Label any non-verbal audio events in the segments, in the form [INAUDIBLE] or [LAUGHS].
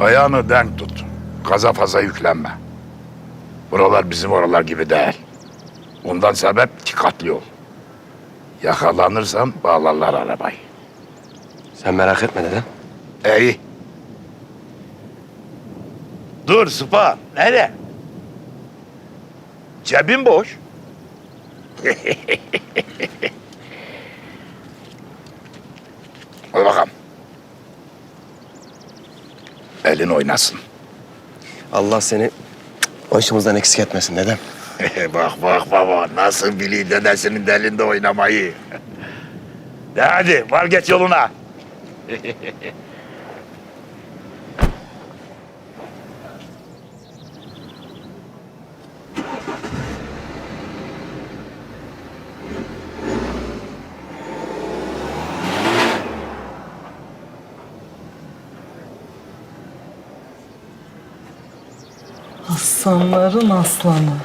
Ayağını denk tut. Gaza fazla yüklenme. Buralar bizim oralar gibi değil. Ondan sebep dikkatli ol. Yakalanırsan bağlarlar arabayı. Sen merak etme dedem. İyi. Dur Sıpa. Nereye? Cebin boş. [LAUGHS] Hadi bakalım. Elin oynasın. Allah seni başımızdan eksik etmesin dedem. bak bak baba nasıl biliyor dedesinin delinde oynamayı. [LAUGHS] De hadi var geç yoluna. [LAUGHS] Aslanların aslanı.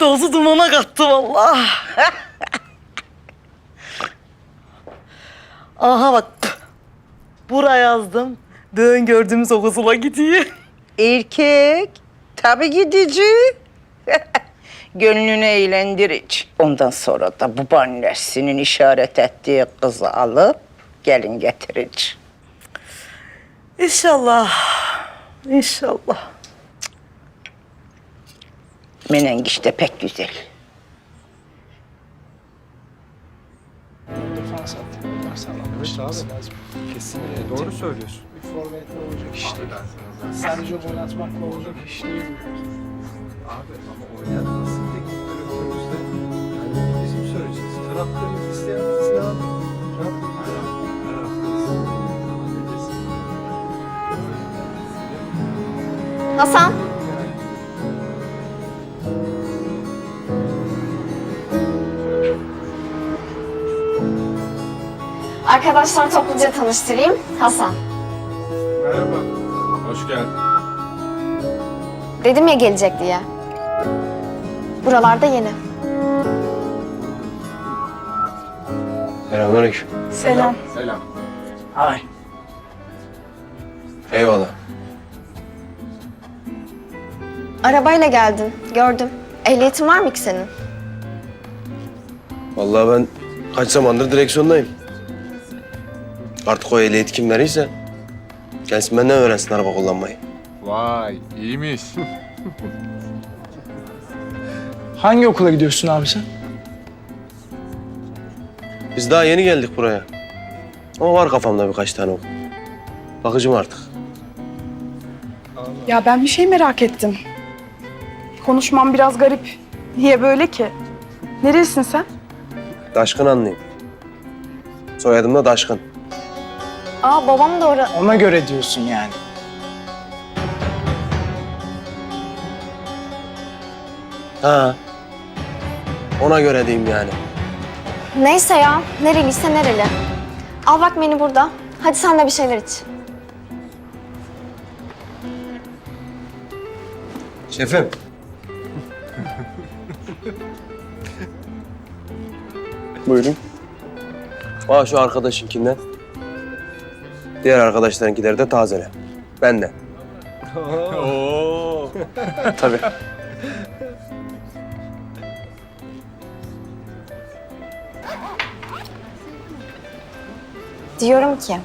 Dozu dumana kattı vallahi. [LAUGHS] Aha bak. Buraya yazdım. Dön gördüğümüz o kızıla gidiyor. Erkek. Tabii gidici. [LAUGHS] Gönlünü eğlendirici. Ondan sonra da babaannesinin işaret ettiği kızı alıp gelin getirici. İnşallah. İnşallah. Menengiş de pek güzel. Doğru söylüyorsun. forvetle olacak iş değil. Sadece oynatmakla olacak iş değil. Abi ama oynatmasın teknik direktörümüz de yani bizim söyleyeceğiz. Taraftarımız Hasan. Arkadaşlar topluca tanıştırayım. Hasan. Merhaba. Hoş geldin. Dedim ya gelecek diye. Buralarda yeni. Selamünaleyküm. Selam. Selam. Ay. Eyvallah. Arabayla geldin. Gördüm. Ehliyetin var mı ki senin? Vallahi ben kaç zamandır direksiyondayım. Artık o ehliyet kim verirse gelsin benden öğrensin araba kullanmayı. Vay iyiymiş. [LAUGHS] Hangi okula gidiyorsun abi sen? Biz daha yeni geldik buraya. Ama var kafamda birkaç tane okul. Bakıcım artık. Ya ben bir şey merak ettim. Konuşmam biraz garip. Niye böyle ki? Neresin sen? Daşkın anlayayım. Soyadım da Daşkın. Aa babam da orada. Ona göre diyorsun yani. Ha. Ona göre diyeyim yani. Neyse ya. Nereliyse nereli. Al bak beni burada. Hadi sen de bir şeyler iç. Şefim. [LAUGHS] Buyurun. Aa şu arkadaşınkinden. Diğer arkadaşlarınkileri de tazele. Ben de. [LAUGHS] Tabii. Diyorum ki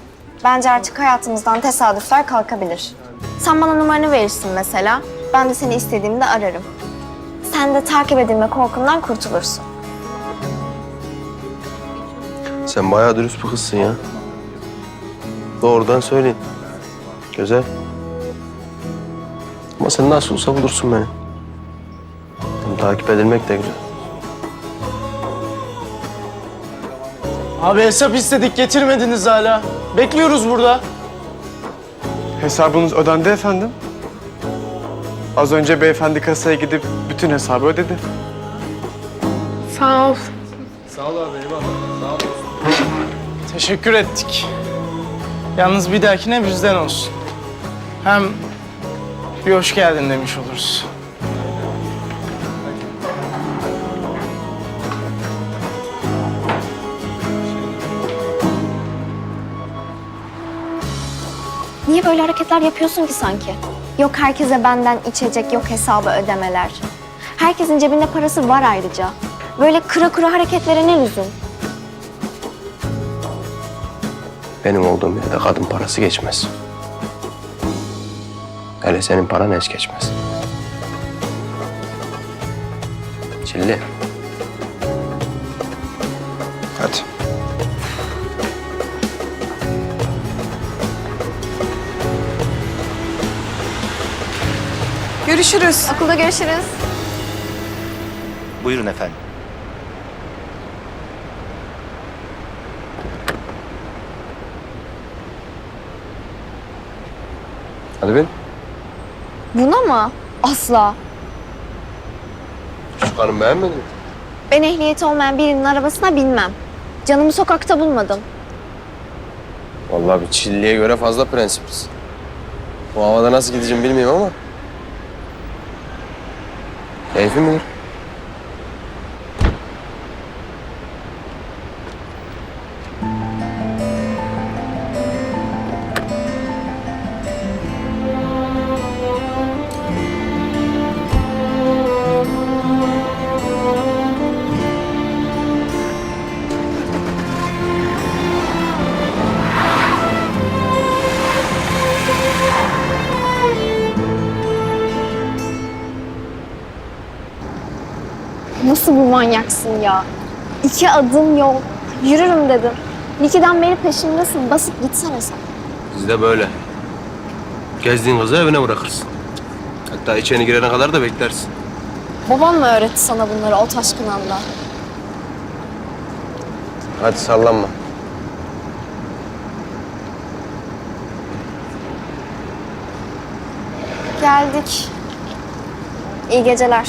bence artık hayatımızdan tesadüfler kalkabilir. Sen bana numaranı verirsin mesela. Ben de seni istediğimde ararım. Sen de takip edilme korkundan kurtulursun. Sen bayağı dürüst bir kızsın ya. Doğrudan söyleyin. Güzel. Ama sen nasıl olsa bulursun beni. Hem takip edilmek de güzel. Abi hesap istedik getirmediniz hala. Bekliyoruz burada. Hesabınız ödendi efendim. Az önce beyefendi kasaya gidip bütün hesabı ödedi. Sağ ol. Sağ ol abi eyvallah. Sağ ol. Teşekkür ettik. Yalnız bir dahakine bizden olsun. Hem bir hoş geldin demiş oluruz. Niye böyle hareketler yapıyorsun ki sanki? Yok herkese benden içecek, yok hesabı ödemeler. Herkesin cebinde parası var ayrıca. Böyle kıra kıra hareketlere ne lüzum? Benim olduğum yerde kadın parası geçmez. Hele senin paran es geçmez. Çilli. Görüşürüz. Okulda görüşürüz. Buyurun efendim. Hadi bin. Buna mı? Asla. Karın beğenmedin mi? Ben ehliyeti olmayan birinin arabasına binmem. Canımı sokakta bulmadım. Vallahi bir Çilli'ye göre fazla prensiplisin. Bu havada nasıl gideceğim bilmiyorum ama. Keyfin bilir. Nasıl bir manyaksın ya? İki adım yol. Yürürüm dedim. Nikiden beri peşimdesin. Basıp gitsene sen. Biz de böyle. Gezdiğin kızı evine bırakırsın. Hatta içeri girene kadar da beklersin. Babam mı öğretti sana bunları o taşkın anda? Hadi sallanma. Geldik. İyi geceler.